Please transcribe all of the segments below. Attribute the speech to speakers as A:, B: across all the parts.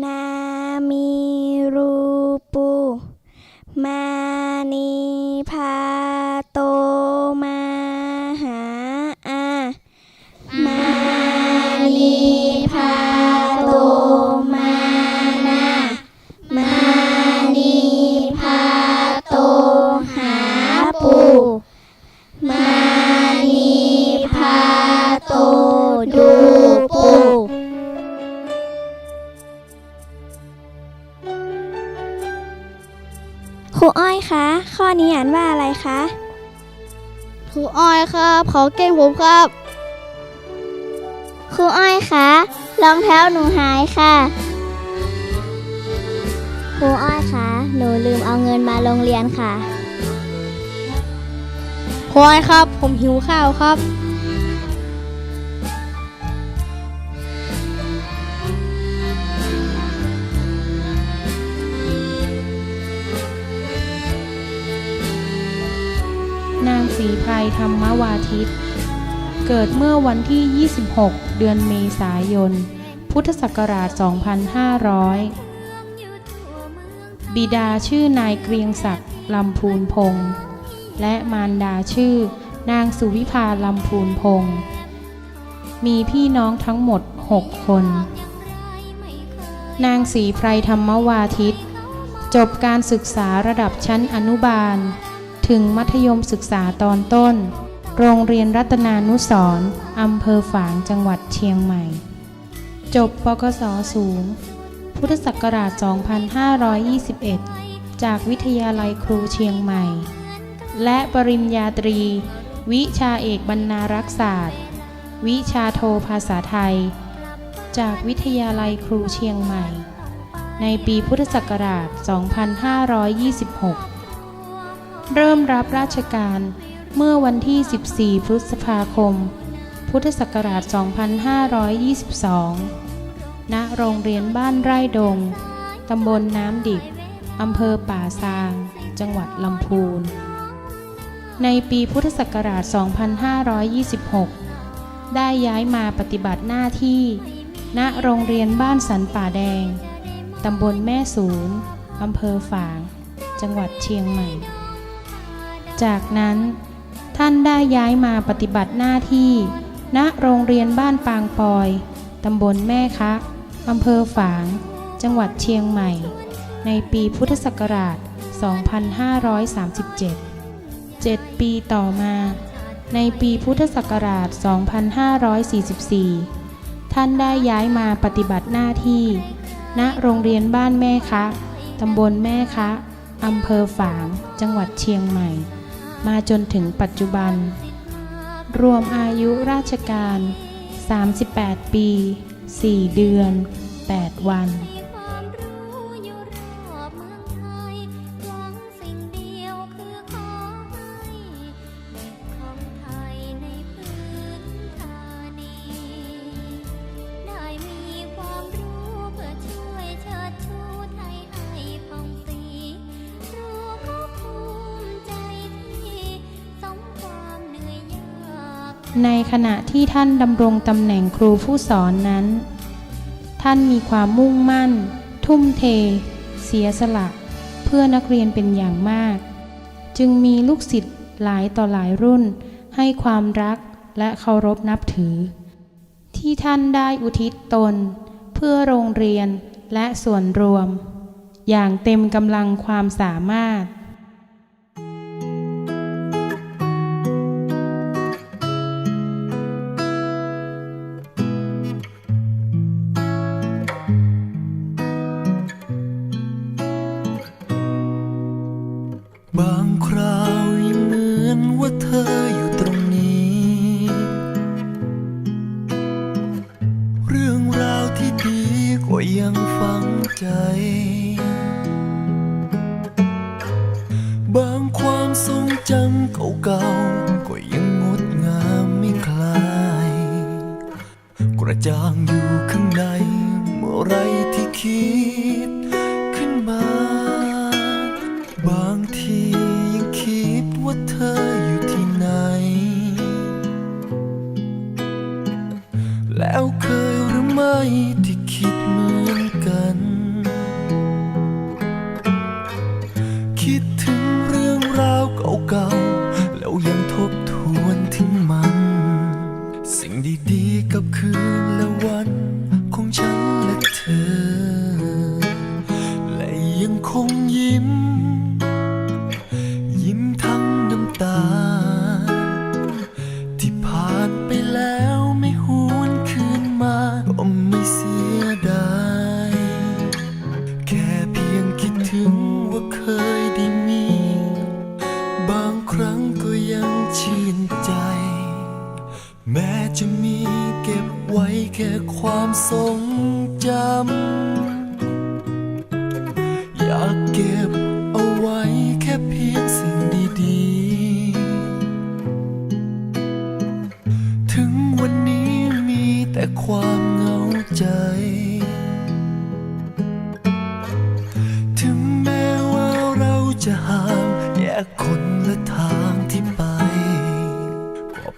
A: นามีรู คะค
B: รูอ้อยครับ ขอเก่งผมครับ
A: ครูอ้อยคะรองเท้าหนูหายค่ะครูอ้อยคะหนูลืมเอาเงินมาโรงเรียนค่ะ
B: ครูอ้อยครับ ผมหิวข้าวครับ
C: ไพรธรรมวาทิต เกิดเมื่อวันที่ 26 เดือนเมษายน พุทธศักราช 2500 บิดาชื่อนายเกรียงศักดิ์ลำพูนพงษ์และมารดาชื่อนางสุวิภาลำพูนพงษ์มีพี่น้องทั้งหมด 6 คน นางศรีไพรธรรมวาทิต จบการศึกษาระดับชั้นอนุบาล ถึงมัธยมศึกษาตอนต้น โรงเรียนรัตนานุสร์อำเภอฝางจังหวัดเชียงใหม่ จบปกศสูง พุทธศักราช 2521 จากวิทยาลัยครูเชียงใหม่ และปริญญาตรี วิชาเอกบรรณารักษศาสตร์ วิชาโทภาษาไทย จากวิทยาลัยครูเชียงใหม่ ในปีพุทธศักราช 2526 เริ่มรับราชการเมื่อวันที่ 14 พฤษภาคม พุทธศักราช 2522 ณ โรงเรียนบ้านไร่ดง ตำบลน้ำดิบ อำเภอป่าซาง จังหวัดลำพูน ในปีพุทธศักราช 2526 ได้ย้ายมาปฏิบัติหน้าที่ ณ โรงเรียนบ้านสันป่าแดง ตำบลแม่สูนอำเภอฝาง จังหวัดเชียงใหม่ จากนั้น ท่านได้ย้ายมาปฏิบัติหน้าที่ ณโรงเรียนบ้านปางปอย ตำบลแม่คะอำเภอฝาง จังหวัดเชียงใหม่ ในปีพุทธศักราช 2537 7 ปีต่อมา ในปีพุทธศักราช 2544 ท่านได้ย้ายมาปฏิบัติหน้าที่ ณโรงเรียนบ้านแม่คะตำบลแม่คะอำเภอฝาง จังหวัดเชียงใหม่ มาจนถึงปัจจุบัน รวมอายุราชการ 38 ปี 4 เดือน 8 วัน
D: ใน
C: ขณะที่ท่านดำรงตำแหน่งครูผู้สอนนั้น ท่านมีความมุ่งมั่น ทุ่มเท เสียสละ เพื่อนักเรียนเป็นอย่างมาก จึงมีลูกศิษย์หลายต่อหลายรุ่น ให้ความรักและเคารพนับถือ ที่ท่านได้อุทิศตน เพื่อโรงเรียนและส่วนรวม อย่างเต็มกำลังความสามารถ
E: ยังฝังใจ บางความทรงจำเก่าๆ ก็ยังงดงามไม่คลาย กระจ่างอยู่ข้างใน เมื่อไรที่คิดขึ้นมาบางทียัง กับคืน จะมีเก็บไว้แค่ความทรงจำ อยากเก็บเอาไว้แค่เพียงสิ่งดีๆ ถึงวันนี้มีแต่ความเหงาใจ ถึงแม้ว่าเราจะห่างแยกคนละทาง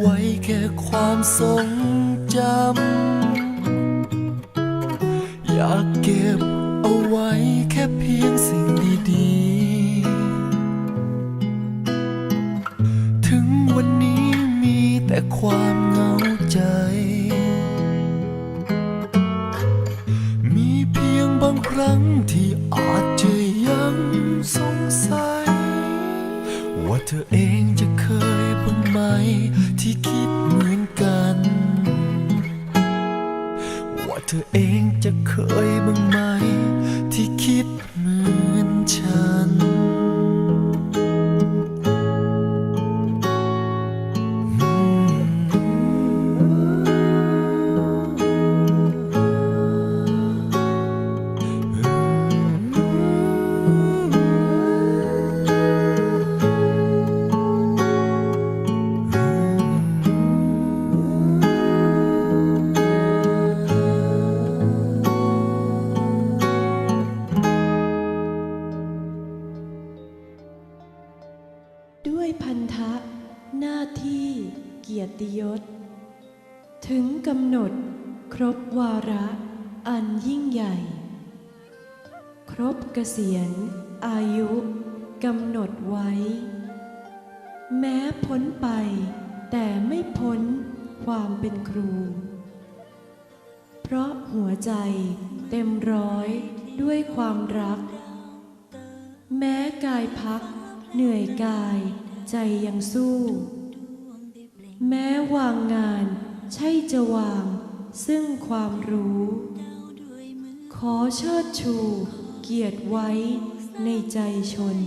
E: ไว้แค่ความทรงจำ อยากเก็บเอาไว้แค่เพียงสิ่งดีๆ ถึงวันนี้มีแต่ความเหงาใจ มีเพียงบางครั้งที่อาจจะยังสงสัย ว่าเธอเอง ที่คิดเหมือนกัน ว่าเธอเองจะเคยบ้างไหม ที่คิดเหมือน
F: พันธะ หน้าที่เกียรติยศ ถึงกำหนดครบวาระอันยิ่งใหญ่ ครบเกษียณอายุกำหนดไว้ แม้พ้นไป แต่ไม่พ้นความเป็นครู เพราะหัวใจเต็มร้อยด้วยความรัก แม้กายพักเหนื่อยกาย ใจยังสู้ แม้วางงานใช่จะวาง ซึ่งความรู้ ขอเชิดชู เกียรติไว้ในใจชน